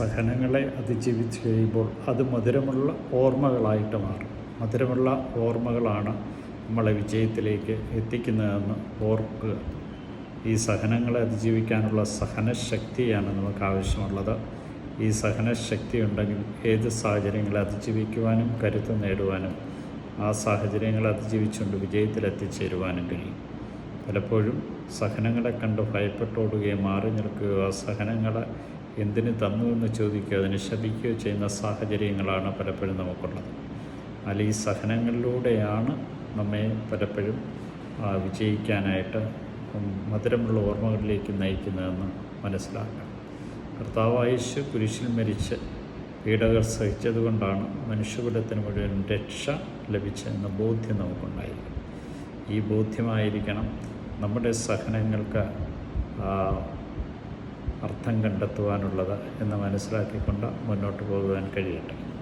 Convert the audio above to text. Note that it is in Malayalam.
സഹനങ്ങളെ അതിജീവിച്ച് കഴിയുമ്പോൾ അത് മധുരമുള്ള ഓർമ്മകളായിട്ട് മാറും. മധുരമുള്ള ഓർമ്മകളാണ് നമ്മളെ വിജയത്തിലേക്ക് എത്തിക്കുന്നതെന്ന് ഓർക്കുക. ഈ സഹനങ്ങളെ അതിജീവിക്കാനുള്ള സഹനശക്തിയാണ് നമുക്ക് ആവശ്യമുള്ളത്. ഈ സഹനശക്തി ഉണ്ടെങ്കിൽ ഏത് സാഹചര്യങ്ങളെ അതിജീവിക്കുവാനും കരുത്ത് നേടുവാനും ആ സാഹചര്യങ്ങളെ അതിജീവിച്ചുകൊണ്ട് വിജയത്തിലെത്തിച്ചേരുവാനും കഴിയും. പലപ്പോഴും സഹനങ്ങളെ കണ്ട് ഭയപ്പെട്ടോടുകയും മാറി നിൽക്കുകയോ സഹനങ്ങളെ എന്തിന് തന്നു എന്ന് ചോദിക്കുകയോ അതിനെ ശപിക്കുകയോ ചെയ്യുന്ന സാഹചര്യങ്ങളാണ് പലപ്പോഴും നമുക്കുള്ളത്. അല്ല ഈ സഹനങ്ങളിലൂടെയാണ് നമ്മെ പലപ്പോഴും വിജയിക്കാനായിട്ട് മധുരമുള്ള ഓർമ്മകളിലേക്ക് നയിക്കുന്നതെന്ന് മനസ്സിലാക്കാം. കർത്താവായുഷ് കുരിശിൽ മരിച്ച് പീഡകർ സഹിച്ചതുകൊണ്ടാണ് മനുഷ്യകുലത്തിന് മുഴുവൻ രക്ഷ ലഭിച്ചെന്ന ബോധ്യം നമുക്കുണ്ടായിരിക്കും. ഈ ബോധ്യമായിരിക്കണം നമ്മുടെ സഹനങ്ങൾക്ക് അർത്ഥം കണ്ടെത്തുവാനുള്ളത് എന്ന് മനസ്സിലാക്കിക്കൊണ്ട് മുന്നോട്ട് പോകുവാൻ കഴിയട്ടെ.